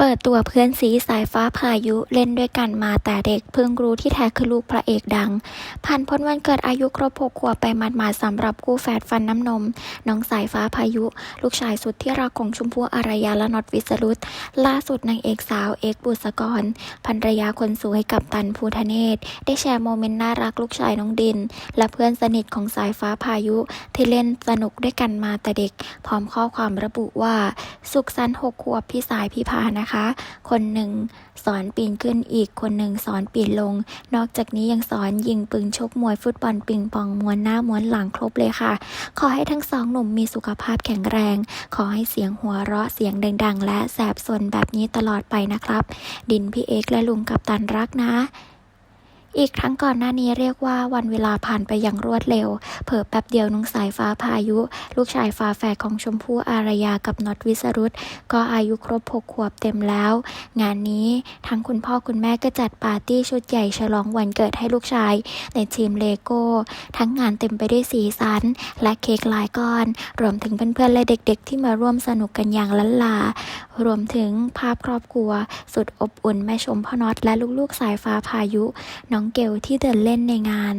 เปิดตัวเพื่อนสีสายฟ้าพายุเล่นด้วยกันมาแต่เด็กเพิ่งรู้ที่แท้คือลูกพระเอกดัง ผ่านพ้นวันเกิดอายุครบหกขวบไปหมาดๆสำหรับคู่แฝดฟันน้ำนม น้องสายฟ้าพายุ ลูกชายสุดที่รักของชมพู่อารยาและน็อตวิสรุตล่าสุดนางเอกสาวเอกบุษกรภรรยาคนสวยกับตันภูทะเนศ ได้แชร์โมเมนต์น่ารักลูกชายน้องดิน และเพื่อนสนิทของสายฟ้าพายุ ที่เล่นสนุกด้วยกันมาแต่เด็ก พร้อมข้อความระบุว่า สุขสันต์หกขวบพี่สายพี่พานะคะคนหนึ่งสอนปีนขึ้นอีกคนหนึ่งสอนปีนลง นอกจากนี้ยังสอนยิงปืนชกมวยฟุตบอลปิงปองม้วนหน้าม้วนหลังครบเลยค่ะ ขอให้ทั้งสองหนุ่มมีสุขภาพแข็งแรง ขอให้เสียงหัวเราะเสียงดังๆ และแสบสนแบบนี้ตลอดไปนะครับ ดินพี่เอกและลุงกับตันรักนะ อีกทั้งก่อนหน้านี้เรียกว่าวันเวลาผ่านไปอย่างรวดเร็ว เผอแป๊บเดียวน้องสายฟ้าพายุ ลูกชายฟ้าแฝดของชมพู่อารยากับน็อตวิสรุตก็อายุครบหกขวบเต็มแล้ว งานนี้ทั้งคุณพ่อคุณแม่ก็จัดปาร์ตี้ชุดใหญ่ฉลองวันเกิดให้ลูกชาย ในทีมเลโก้ ทั้งงานเต็มไปด้วยสีสัน และเค้กหลายก้อน รวมถึงเพื่อนๆและเด็กๆ ที่มาร่วมสนุกกันอย่างล้นลา รวมถึงภาพครอบครัว สุดอบอุ่นแม่ชมพ่อน็อตและลูกๆสายฟ้าพายุน้องเกลที่เดินเล่นในงาน